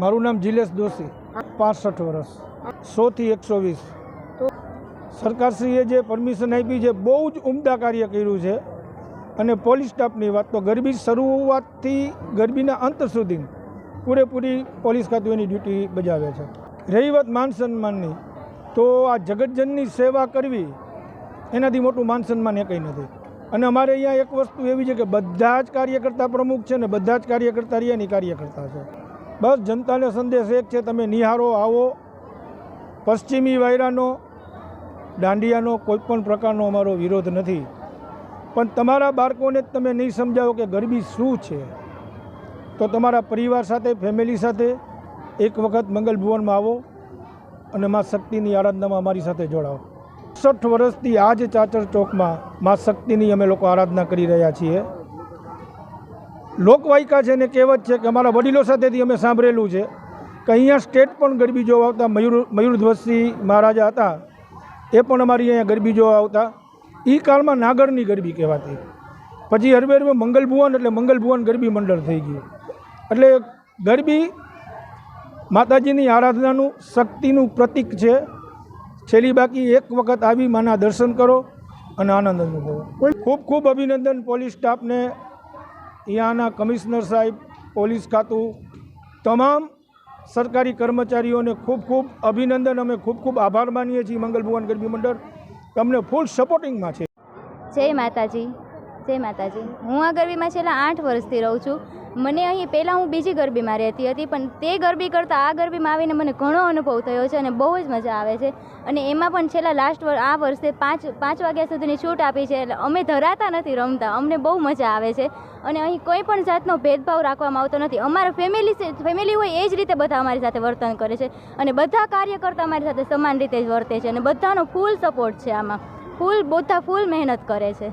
મારું નામ જિલેશ દોશી પાસઠ વર્ષ સોથી એકસો વીસ. સરકારશ્રીએ જે પરમિશન આપી છે બહુ જ ઉમદા કાર્ય કર્યું છે. અને પોલીસ સ્ટાફની વાત તો ગરબી શરૂઆતથી ગરબીના અંત સુધી પૂરેપૂરી પોલીસ ખાતું એની ડ્યુટી બજાવે છે. રહી વાત માન સન્માનની તો આ જગતજનની સેવા કરવી એનાથી મોટું માન સન્માન એ કંઈ નથી. અને અમારે અહીંયા એક વસ્તુ એવી છે કે બધા જ કાર્યકર્તા પ્રમુખ છે ને બધા જ કાર્યકર્તા રહ્યા કાર્યકર્તા છે. બસ જનતાને સંદેશ એક છે, તમે નિહારો આવો. પશ્ચિમી વાયરાનો, દાંડિયાનો કોઈ પણ પ્રકારનો અમારો વિરોધ નથી. પણ તમારા બાળકોને જ તમે નહીં સમજાવો કે ગરબી શું છે. તો તમારા પરિવાર સાથે, ફેમિલી સાથે એક વખત મંગલ ભુવનમાં આવો અને મા શક્તિની આરાધનામાં અમારી સાથે જોડાઓ. સઠ વર્ષથી આ જ ચાચર ચોકમાં મા શક્તિની અમે લોકો આરાધના કરી રહ્યા છીએ. લોકવાયકા છે ને કહેવત છે કે અમારા વડીલો સાથેથી અમે સાંભળેલું છે કે અહીંયા સ્ટેટ પણ ગરબી જોવા આવતા, મયુર, મયુરધ્વજસિંહ મહારાજા હતા, એ પણ અમારી અહીંયા ગરબી જોવા આવતા. એ કાળમાં નાગરની ગરબી કહેવાતી. પછી હરવે હરવે મંગલભુવન એટલે મંગલભુવન ગરબી મંડળ થઈ ગયું. એટલે ગરબી માતાજીની આરાધનાનું શક્તિનું પ્રતીક છે. છેલ્લી બાકી એક વખત આવી, માના દર્શન કરો અને આનંદ અનુભવો. ખૂબ ખૂબ અભિનંદન પોલીસ સ્ટાફને. અહીંયાના કમિશનર સાહેબ, પોલીસ ખાતું, તમામ સરકારી કર્મચારીઓને ખૂબ ખૂબ અભિનંદન, અમે ખૂબ ખૂબ આભાર માનીએ છીએ મંગલ ભુવન ગરબી મંડળ. તમને ફૂલ સપોર્ટિંગમાં છે. જય માતાજી જય માતાજી. હું આ ગરબીમાં છેલ્લા આઠ વર્ષથી રહું છું. મને અહીં પહેલાં હું બીજી ગરબીમાં રહેતી હતી, પણ તે ગરબી કરતાં આ ગરબીમાં આવીને મને ઘણો અનુભવ થયો છે અને બહુ જ મજા આવે છે. અને એમાં પણ છેલ્લા લાસ્ટ આ વર્ષે પાંચ પાંચ વાગ્યા સુધીની છૂટ આપી છે, એટલે અમે ધરાતા નથી રમતા, અમને બહુ મજા આવે છે. અને અહીં કોઈ પણ જાતનો ભેદભાવ રાખવામાં આવતો નથી. અમારા ફેમિલી ફેમિલી હોય એ જ રીતે બધા અમારી સાથે વર્તન કરે છે અને બધા કાર્યકર્તા અમારી સાથે સમાન રીતે જ વર્તે છે અને બધાનો ફૂલ સપોર્ટ છે આમાં. ફૂલ બધા ફૂલ મહેનત કરે છે.